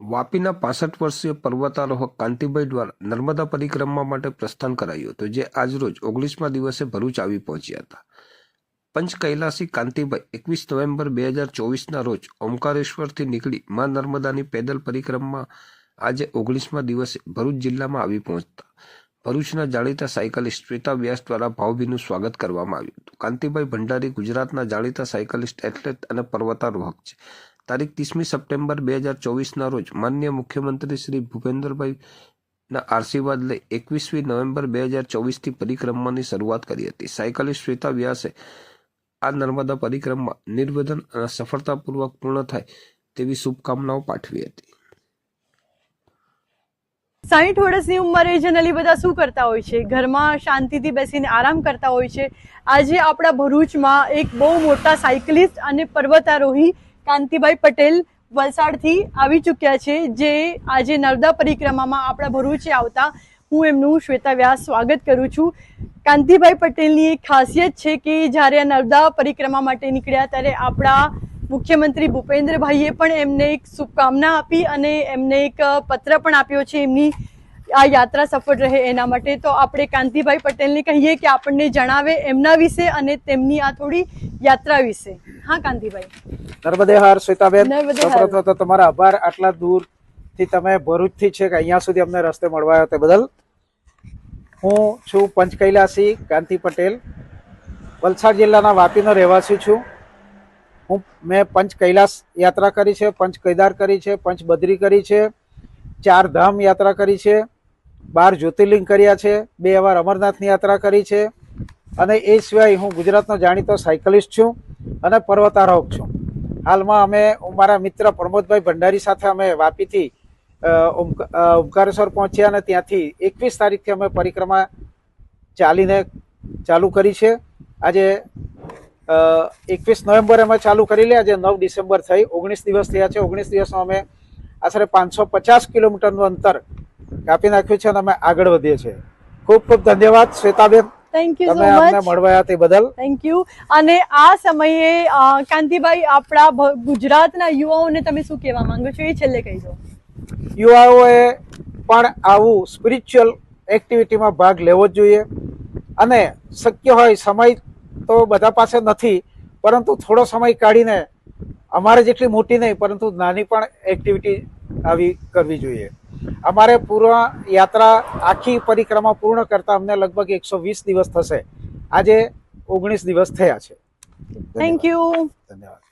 વાપીના પાસઠ વર્ષીય પર્વતારોહક કાંતિભાઈ દ્વારા નર્મદા પરિક્રમા માટે પ્રસ્થાન કરાયું હતું, જે આજરોજ ઓગણીસમા દિવસે ભરૂચ આવી પહોંચ્યા હતા. પંચ કૈલાસી કાંતિભાઈ એકવીસ નવેમ્બર બે હજાર ચોવીસના રોજ ઓમકારેશ્વરથી નીકળી મા નર્મદાની પેદલ પરિક્રમા આજે ઓગણીસમા દિવસે ભરૂચ જિલ્લામાં આવી પહોંચતા. ભરૂચના જાણીતા સાયકલિસ્ટ શ્વેતા વ્યાસ દ્વારા ભાવભીનું સ્વાગત કરવામાં આવ્યું હતું. કાંતિભાઈ ભંડારી ગુજરાતના જાણીતા સાયકલિસ્ટ, એથ્લેટ અને પર્વતારોહક છે. તારીખ ત્રીસમી સપ્ટેમ્બર બે હજાર ચોવીસના રોજ માન્ય મુખ્યમંત્રી શ્રી ભૂપેન્દ્રભાઈ આશીર્વાદ લઈ એકવીસમી નવેમ્બર બે હજાર ચોવીસથી પરિક્રમાની શરૂઆત કરી હતી. સાયકલિસ્ટ શ્વેતા વ્યાસે આ નર્મદા પરિક્રમા નિર્વધન અને સફળતાપૂર્વક પૂર્ણ થાય તેવી શુભકામનાઓ પાઠવી હતી. સાહીઠ વર્ષની ઉંમરે જનરલી બધા શું કરતા હોય છે? ઘરમાં શાંતિથી બેસીને આરામ કરતા હોય છે. આજે આપણા ભરૂચમાં એક બહુ મોટા સાયકલિસ્ટ અને પર્વતારોહી કાંતિભાઈ પટેલ વલસાડથી આવી ચૂક્યા છે, જે આજે નર્મદા પરિક્રમામાં આપણા ભરૂચે આવતા. હું એમનું શ્વેતા વ્યાસ સ્વાગત કરું છું. કાંતિભાઈ પટેલની એક ખાસિયત છે કે જ્યારે આ નર્મદા પરિક્રમા માટે નીકળ્યા ત્યારે આપણા મુખ્યમંત્રી ભૂપેન્દ્રભાઈએ પણ એમને એક શુભકામના આપી અને એમને એક પત્ર પણ આપ્યો છે એમની આ યાત્રા સફળ રહે એના માટે. તો આપણે કાંતિભાઈ પટેલને કહીએ કે આપણને જણાવે એમના વિશે અને તેમની આ થોડી યાત્રા વિશે. હા, કાંતિભાઈ. નર્મદે હાર શ્વેતાબેન. સૌપ્રથમ તો તમારા આભાર. આટલા દૂરથી તમે ભરૂચથી છે કે અહીંયા સુધી અમને રસ્તે મળવા તે બદલ. હું છું પંચકૈલાસી કાંતિ પટેલ. વલસાડ જિલ્લાના વાપીનો રહેવાસી છું. હું મેં પંચ કૈલાસ યાત્રા કરી છે પંચ કૈદાર કરી છે પંચ બદ્રી કરી છે ચાર ધામ યાત્રા કરી છે બાર જ્યોતિર્લિંગ કર્યા છે બે વાર અમરનાથની યાત્રા કરી છે. અને એ સિવાય હું ગુજરાતનો જાણીતો સાયકલિસ્ટ છું અને પર્વતારોહક છું. હાલમાં અમે મારા મિત્ર પ્રમોદભાઈ ભંડારી સાથે અમે વાપીથી ઓમકારેશ્વર પહોંચ્યા અને ત્યાંથી એકવીસ તારીખથી અમે પરિક્રમા ચાલીને ચાલુ કરી છે. આજે એકવીસ નવેમ્બરે અમે ચાલુ કરી લે, આજે નવ ડિસેમ્બર થઈ, ઓગણીસ દિવસ થયા છે. ઓગણીસ દિવસમાં અમે આશરે પાંચસો પચાસ કિલોમીટરનું અંતર કાપી નાખ્યું છે અને અમે આગળ વધીએ છીએ. ખૂબ ખૂબ ધન્યવાદ, Shwetaben. Thank you so much મળવા તે બદલ. થેન્ક યુ અને આ સમયે કાંતિભાઈ આપણા ગુજરાતના યુવાઓને તમે શું કહેવા માંગો છો એ છેલ્લે કહી દો. યુવાઓએ પણ આવું સ્પિરિચ્યુઅલ એક્ટિવિટીમાં ભાગ લેવો જ જોઈએ. અને શક્ય હોય સમય તો બધા પાસે નથી પરંતુ થોડો સમય કાઢીને અમારે જેટલી મોટી નહીં પરંતુ નાની પણ એક્ટિવિટી આવી કરવી જોઈએ. અમારે પૂર્ણ યાત્રા આખી પરિક્રમા પૂર્ણ કરતા અમને લગભગ એકસો વીસ દિવસ થશે. આજે ઓગણીસ દિવસ થયા છે. થેન્ક યુ ધન્યવાદ.